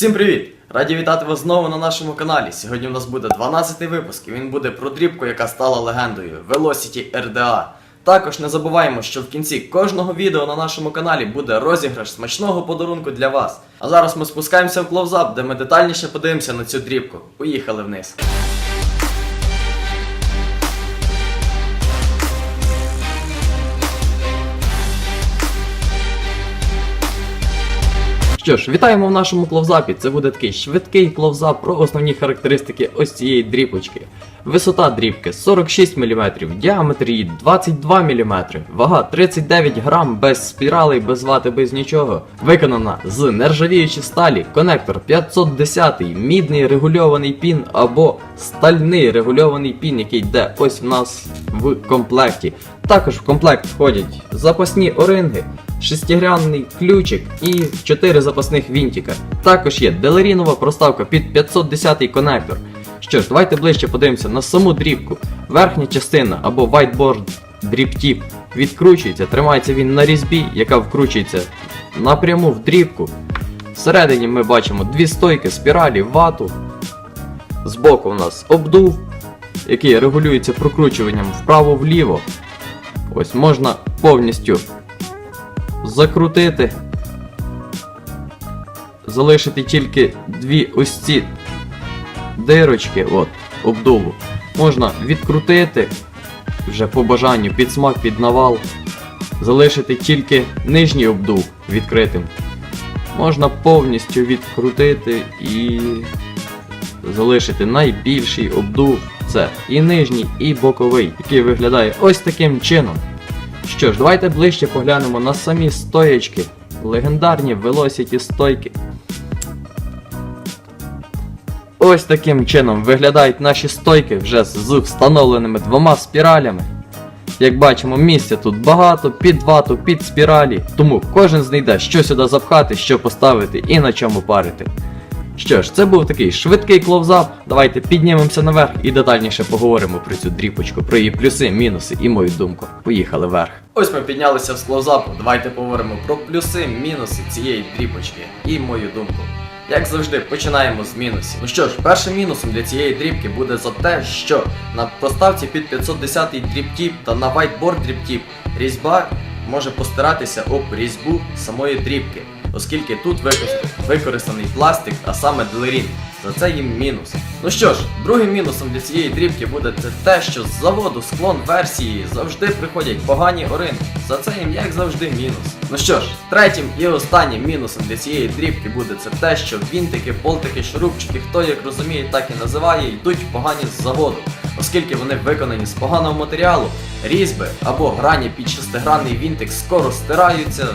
Всім привіт! Раді вітати вас знову на нашому каналі. Сьогодні у нас буде 12-й випуск, і він буде про дрібку, яка стала легендою Velocity RDA. Також не забуваємо, що в кінці кожного відео на нашому каналі буде розіграш смачного подарунку для вас. А зараз ми спускаємося в клоузап, де ми детальніше подивимося на цю дрібку. Поїхали вниз. Що ж, вітаємо в нашому кловзапі. Це буде такий швидкий кловзап про основні характеристики ось цієї дріпочки. Висота дрібки 46 мм, діаметр її 22 мм, вага 39 грам без спіралей, без вати, без нічого. Виконана з нержавіючої сталі, конектор 510, мідний регульований пін або стальний регульований пін, який йде ось в нас в комплекті. Також в комплект входять запасні оринги, шестигранний ключик і 4 запасних вінтика. Також є делерінова проставка під 510-й конектор. Що ж, давайте ближче подивимося на саму дрібку. Верхня частина або whiteboard дрібтіп відкручується, тримається він на різьбі, яка вкручується напряму в дрібку. Всередині ми бачимо дві стойки, спіралі, вату. Збоку у нас обдув, який регулюється прокручуванням вправо-вліво. Ось можна повністю закрутити, залишити тільки дві ось ці дирочки, от, обдуву. Можна відкрутити вже по бажанню під смак, під навал, залишити тільки нижній обдув відкритим. Можна повністю відкрутити і залишити найбільший обдув. Це і нижній, і боковий, який виглядає ось таким чином. Що ж, давайте ближче поглянемо на самі стоячки. Легендарні Velocity стойки. Ось таким чином виглядають наші стойки вже з встановленими двома спіралями. Як бачимо, місця тут багато, під вату, під спіралі, тому кожен знайде, що сюди запхати, що поставити і на чому парити. Що ж, це був такий швидкий клоузап. Давайте піднімемося наверх і детальніше поговоримо про цю дріпочку, про її плюси, мінуси і мою думку. Поїхали вверх. Ось ми піднялися з клоузапу. Давайте поговоримо про плюси, мінуси цієї дріпочки і мою думку. Як завжди, починаємо з мінусів. Ну що ж, першим мінусом для цієї дрібки буде за те, що на проставці під 510 дрібтіп та на whiteboard дрібтіп різьба може постиратися об різьбу самої дрібки, оскільки тут використаний пластик, а саме делерін. За це їм мінус. Ну що ж, другим мінусом для цієї дрібки буде це те, що з заводу склон версії завжди приходять погані орини. За це їм, як завжди, мінус. Ну що ж, третім і останнім мінусом для цієї дрібки буде це те, що вінтики, болтики, шурупчики, хто як розуміє, так і називає, йдуть погані з заводу, оскільки вони виконані з поганого матеріалу, різьби або грані під шестигранний вінтик скоро стираються,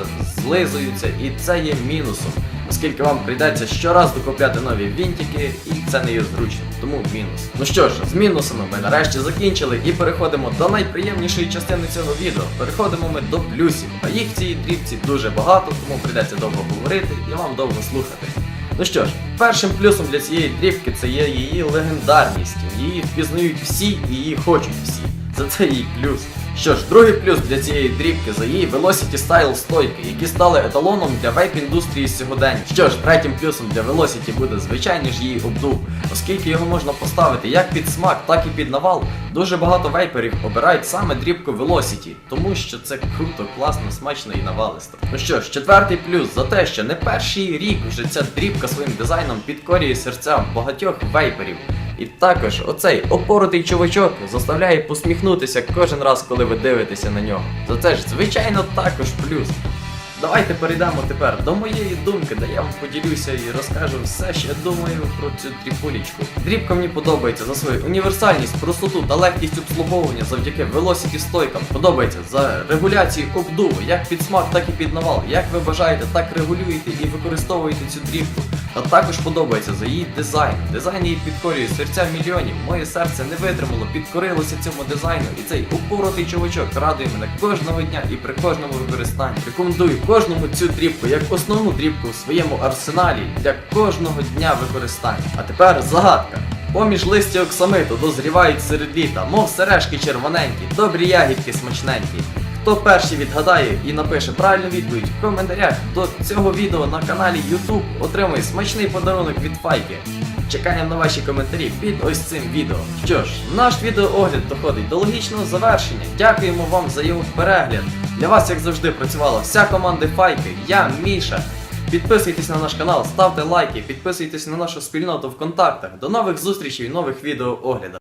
злизуються, і це є мінусом. Оскільки вам прийдеться щораз докупляти нові вінтики, і це не є зручно, тому мінус. Ну що ж, з мінусами ми нарешті закінчили і переходимо до найприємнішої частини цього відео. Переходимо ми до плюсів, а їх в цій дрібці дуже багато, тому прийдеться довго говорити і вам довго слухати. Ну що ж, першим плюсом для цієї дрібки це є її легендарність. Її впізнають всі і її хочуть всі. За це її плюс. Що ж, другий плюс для цієї дрібки за її Velocity Style стойки, які стали еталоном для вейп-індустрії сьогодення. Що ж, третім плюсом для Velocity буде звичайно ж її обдув, оскільки його можна поставити як під смак, так і під навал. Дуже багато вейперів обирають саме дрібку Velocity, тому що це круто, класно, смачно і навалисто. Ну що ж, четвертий плюс за те, що не перший рік вже ця дрібка своїм дизайном підкорює серця багатьох вейперів. І також оцей опоротий чувачок заставляє посміхнутися кожен раз, коли ви дивитеся на нього. За це ж, звичайно, також плюс. Давайте перейдемо тепер до моєї думки, де я вам поділюся і розкажу все, що я думаю про цю дріпулічку. Дрібка мені подобається за свою універсальність, простоту та легкість обслуговування завдяки Velocity стойкам. Подобається за регуляцію обдуву, як під смак, так і під навал. Як ви бажаєте, так регулюєте і використовуєте цю дрібку. Та також подобається за її дизайн. Дизайн її підкорює серця мільйонів. Моє серце не витримало, підкорилося цьому дизайну. І цей упоротий чувачок радує мене кожного дня і при кожному використанні. Рекомендую кожному цю дрібку як основну дрібку в своєму арсеналі для кожного дня використання. А тепер загадка. Поміж листя оксамиту дозрівають серед літа, мов сережки червоненькі, добрі ягідки смачненькі. Хто перший відгадає і напише правильну відповідь в коментарях до цього відео на каналі YouTube, отримує смачний подарунок від Файки. Чекаємо на ваші коментарі під ось цим відео. Що ж, наш відеоогляд доходить до логічного завершення. Дякуємо вам за його перегляд. Для вас, як завжди, працювала вся команда Файки. Я Міша. Підписуйтесь на наш канал, ставте лайки, підписуйтесь на нашу спільноту ВКонтактах. До нових зустрічей, і нових відеооглядах.